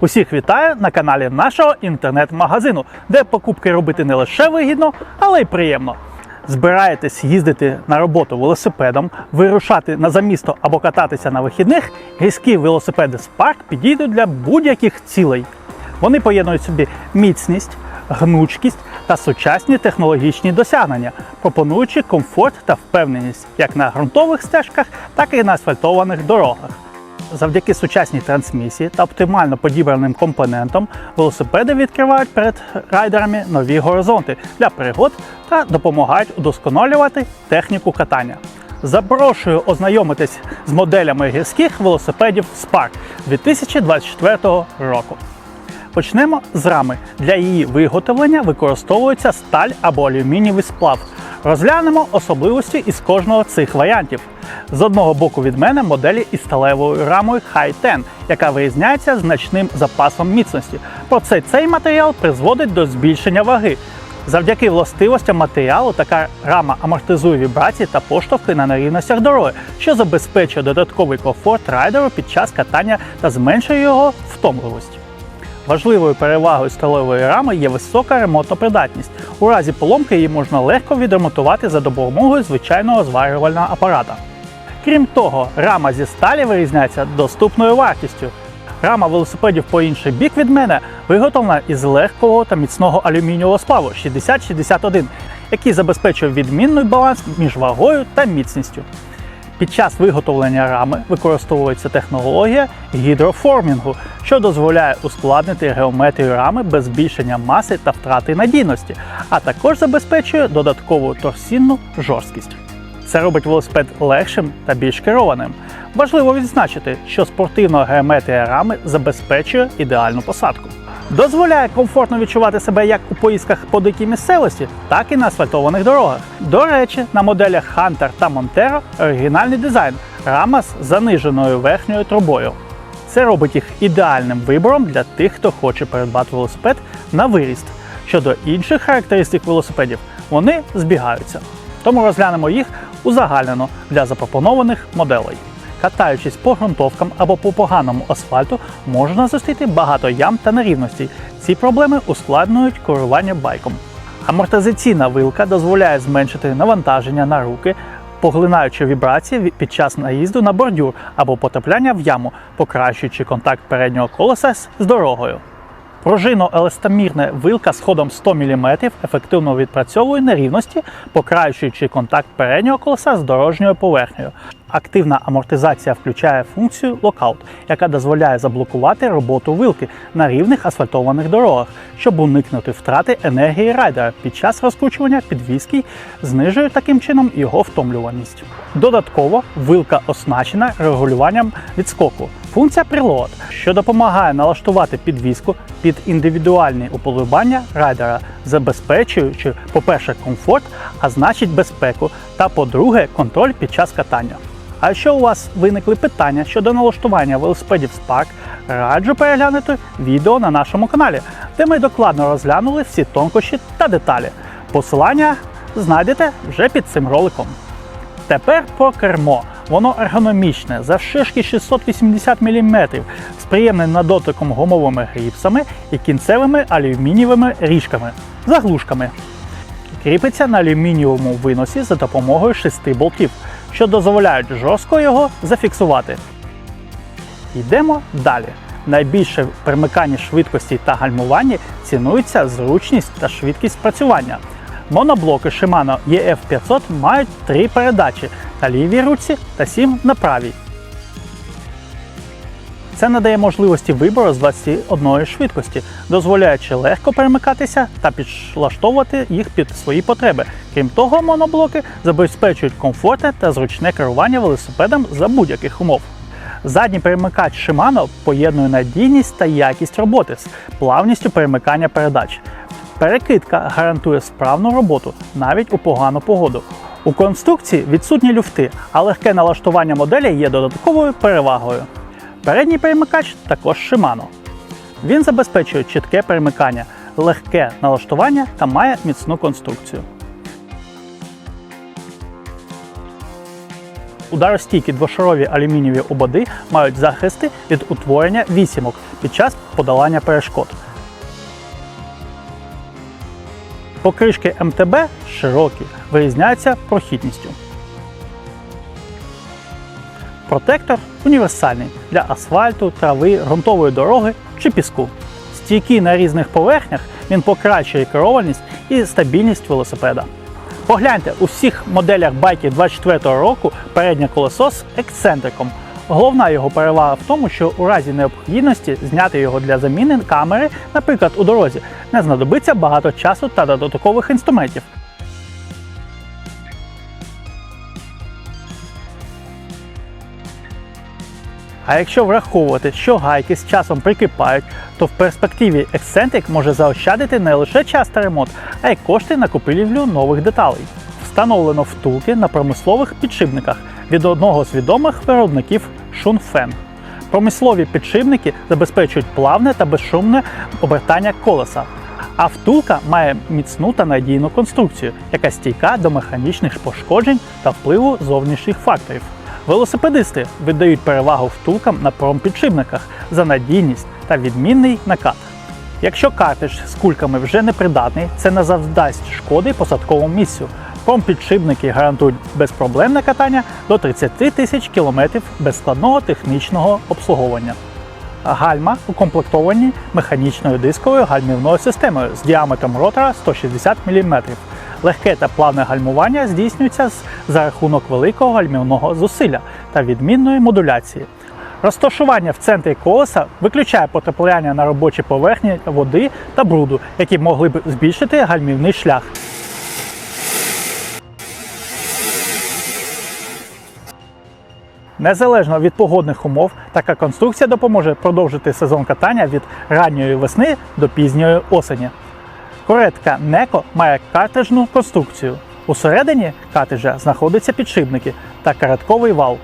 Усіх вітаю на каналі нашого інтернет-магазину, де покупки робити не лише вигідно, але й приємно. Збираєтесь їздити на роботу велосипедом, вирушати на замісто або кататися на вихідних, гірські велосипеди Spark підійдуть для будь-яких цілей. Вони поєднують собі міцність, гнучкість та сучасні технологічні досягнення, пропонуючи комфорт та впевненість як на ґрунтових стежках, так і на асфальтованих дорогах. Завдяки сучасній трансмісії та оптимально підібраним компонентам велосипеди відкривають перед райдерами нові горизонти для пригод та допомагають удосконалювати техніку катання. Запрошую ознайомитись з моделями гірських велосипедів Spark 2024 року. Почнемо з рами. Для її виготовлення використовується сталь або алюмінієвий сплав. Розглянемо особливості із кожного цих варіантів. З одного боку від мене моделі із сталевою рамою High 10, яка вирізняється значним запасом міцності. Проте цей матеріал призводить до збільшення ваги. Завдяки властивостям матеріалу така рама амортизує вібрації та поштовхи на нерівностях дороги, що забезпечує додатковий комфорт райдеру під час катання та зменшує його втомливість. Важливою перевагою сталевої рами є висока ремонтопридатність. У разі поломки її можна легко відремонтувати за допомогою звичайного зварювального апарата. Крім того, рама зі сталі вирізняється доступною вартістю. Рама велосипедів по інший бік від мене виготовлена із легкого та міцного алюмінієвого сплаву 6061, який забезпечує відмінний баланс між вагою та міцністю. Під час виготовлення рами використовується технологія гідроформінгу, що дозволяє ускладнити геометрію рами без збільшення маси та втрати надійності, а також забезпечує додаткову торсінну жорсткість. Це робить велосипед легшим та більш керованим. Важливо відзначити, що спортивна геометрія рами забезпечує ідеальну посадку. Дозволяє комфортно відчувати себе як у поїздках по дикій місцевості, так і на асфальтованих дорогах. До речі, на моделях Hunter та Montero оригінальний дизайн рама з заниженою верхньою трубою. Це робить їх ідеальним вибором для тих, хто хоче придбати велосипед на виріст. Щодо інших характеристик велосипедів, вони збігаються. Тому розглянемо їх узагальнено для запропонованих моделей. Катаючись по ґрунтовкам або по поганому асфальту, можна зустріти багато ям та нерівностей. Ці проблеми ускладнюють керування байком. Амортизаційна вилка дозволяє зменшити навантаження на руки, поглинаючи вібрації під час наїзду на бордюр або потрапляння в яму, покращуючи контакт переднього колеса з з дорогою. Пружино-еластомірна вилка з ходом 100 мм ефективно відпрацьовує нерівності, покращуючи контакт переднього колеса з дорожньою поверхнею. Активна амортизація включає функцію локаут, яка дозволяє заблокувати роботу вилки на рівних асфальтованих дорогах, щоб уникнути втрати енергії райдера під час розкручування підвіски, знижує таким чином його втомлюваність. Додатково вилка оснащена регулюванням відскоку. Функція Preload, що допомагає налаштувати підвіску під індивідуальні уподобання райдера, забезпечуючи, по-перше, комфорт, а значить безпеку, та по-друге, контроль під час катання. А якщо у вас виникли питання щодо налаштування велосипедів Spark, раджу переглянути відео на нашому каналі, де ми докладно розглянули всі тонкощі та деталі. Посилання знайдете вже під цим роликом. Тепер про кермо. Воно ергономічне, завширшки 680 мм, з приємним на гумовими гріпсами і кінцевими алюмінієвими ріжками, заглушками. Кріпиться на алюмінієвому виносі за допомогою шести болтів, що дозволяють жорстко його зафіксувати. Йдемо далі. Найбільше примикання швидкості та гальмування цінується зручність та швидкість спрацювання. Моноблоки Shimano EF500 мають три передачі на лівій руці та сім на правій. Це надає можливості вибору з 21 швидкості, дозволяючи легко перемикатися та підлаштовувати їх під свої потреби. Крім того, моноблоки забезпечують комфортне та зручне керування велосипедом за будь-яких умов. Задній перемикач Shimano поєднує надійність та якість роботи з плавністю перемикання передач. Перекидка гарантує справну роботу навіть у погану погоду. У конструкції відсутні люфти, а легке налаштування моделі є додатковою перевагою. Передній перемикач також Shimano. Він забезпечує чітке перемикання, легке налаштування та має міцну конструкцію. ударостійкі двошарові алюмінієві ободи мають захисти від утворення вісімок під час подолання перешкод. Покришки МТБ широкі, вирізняються прохідністю. Протектор універсальний для асфальту, трави, ґрунтової дороги чи піску. Стійкий на різних поверхнях, він покращує керованість і стабільність велосипеда. Погляньте, у всіх моделях байків 24-го року переднє колесо з ексцентриком. Головна його перевага в тому, що у разі необхідності зняти його для заміни камери, наприклад, у дорозі, не знадобиться багато часу та додаткових інструментів. А якщо враховувати, що гайки з часом прикипають, то в перспективі ексцентрик може заощадити не лише час та ремонт, а й кошти на купівлю нових деталей. Встановлено втулки на промислових підшипниках від одного з відомих виробників Шунфен. Промислові підшипники забезпечують плавне та безшумне обертання колеса. А втулка має міцну та надійну конструкцію, яка стійка до механічних пошкоджень та впливу зовнішніх факторів. Велосипедисти віддають перевагу втулкам на промпідшипниках за надійність та відмінний накат. Якщо картридж з кульками вже не придатний, це не завдасть шкоди посадковому місцю. Промпідшипники гарантують безпроблемне катання до 30 тисяч кілометрів без складного технічного обслуговування. Гальма укомплектовані механічною дисковою гальмівною системою з діаметром ротора 160 мм. Легке та плавне гальмування здійснюється за рахунок великого гальмівного зусилля та відмінної модуляції. Розташування в центрі колеса виключає потрапляння на робочі поверхні води та бруду, які могли б збільшити гальмівний шлях. Незалежно від погодних умов, така конструкція допоможе продовжити сезон катання від ранньої весни до пізньої осені. Коретка Неко має картриджну конструкцію. Усередині картриджа знаходяться підшипники та каретковий вал,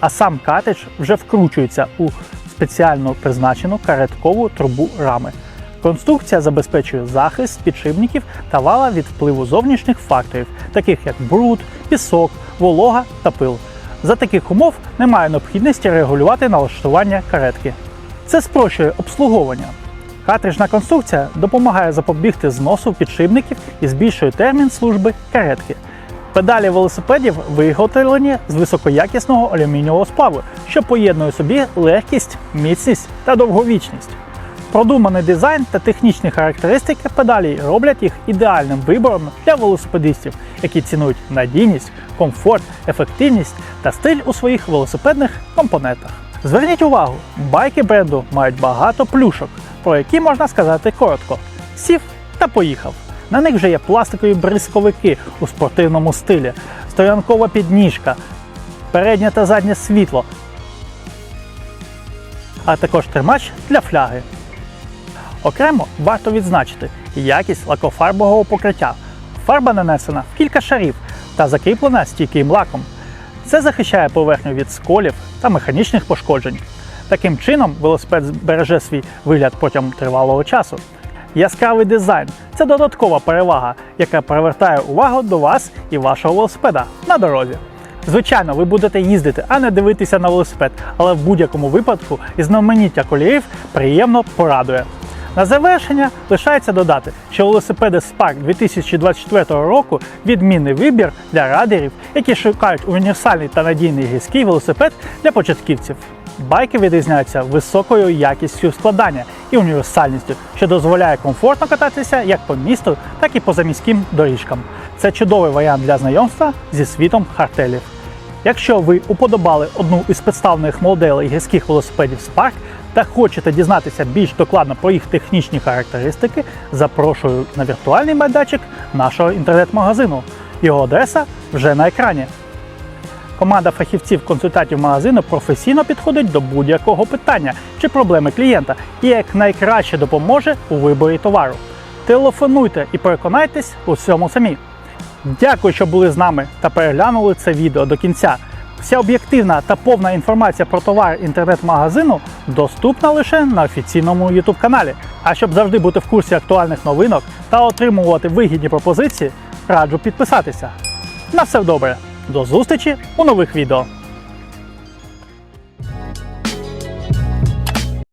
а сам картридж вже вкручується у спеціально призначену кареткову трубу рами. Конструкція забезпечує захист підшипників та вала від впливу зовнішніх факторів, таких як бруд, пісок, волога та пил. За таких умов немає необхідності регулювати налаштування каретки. Це спрощує обслуговування. Картриджна конструкція допомагає запобігти зносу підшипників і збільшує термін служби каретки. Педалі велосипедів виготовлені з високоякісного алюмінієвого сплаву, що поєднує собі легкість, міцність та довговічність. Продуманий дизайн та технічні характеристики педалей роблять їх ідеальним вибором для велосипедистів, які цінують надійність, комфорт, ефективність та стиль у своїх велосипедних компонентах. Зверніть увагу, байки бренду мають багато плюшок, про які можна сказати коротко: сів та поїхав. На них вже є пластикові бризковики у спортивному стилі, стоянкова підніжка, переднє та заднє світло, а також тримач для фляги. Окремо варто відзначити якість лакофарбового покриття. Фарба нанесена в кілька шарів та закріплена стійким лаком. Це захищає поверхню від сколів та механічних пошкоджень. Таким чином, велосипед збереже свій вигляд протягом тривалого часу. Яскравий дизайн це додаткова перевага, яка привертає увагу до вас і вашого велосипеда на дорозі. Звичайно, ви будете їздити, а не дивитися на велосипед, але в будь-якому випадку різноманіття кольорів приємно порадує. На завершення лишається додати, що велосипеди Spark 2024 року відмінний вибір для радерів, які шукають універсальний та надійний гірський велосипед для початківців. Байки відрізняються високою якістю складання і універсальністю, що дозволяє комфортно кататися як по місту, так і по заміським доріжкам. Це чудовий варіант для знайомства зі світом хартелів. Якщо ви уподобали одну із представлених моделей гірських велосипедів Spark та хочете дізнатися більш докладно про їх технічні характеристики, запрошую на віртуальний майданчик нашого інтернет-магазину. Його адреса вже на екрані. Команда фахівців-консультантів магазину професійно підходить до будь-якого питання чи проблеми клієнта і як найкраще допоможе у виборі товару. Телефонуйте і переконайтесь у всьому самі. Дякую, що були з нами та переглянули це відео до кінця. Вся об'єктивна та повна інформація про товар інтернет-магазину доступна лише на офіційному YouTube каналі. А щоб завжди бути в курсі актуальних новинок та отримувати вигідні пропозиції, раджу підписатися. На все добре! До зустрічі у нових відео!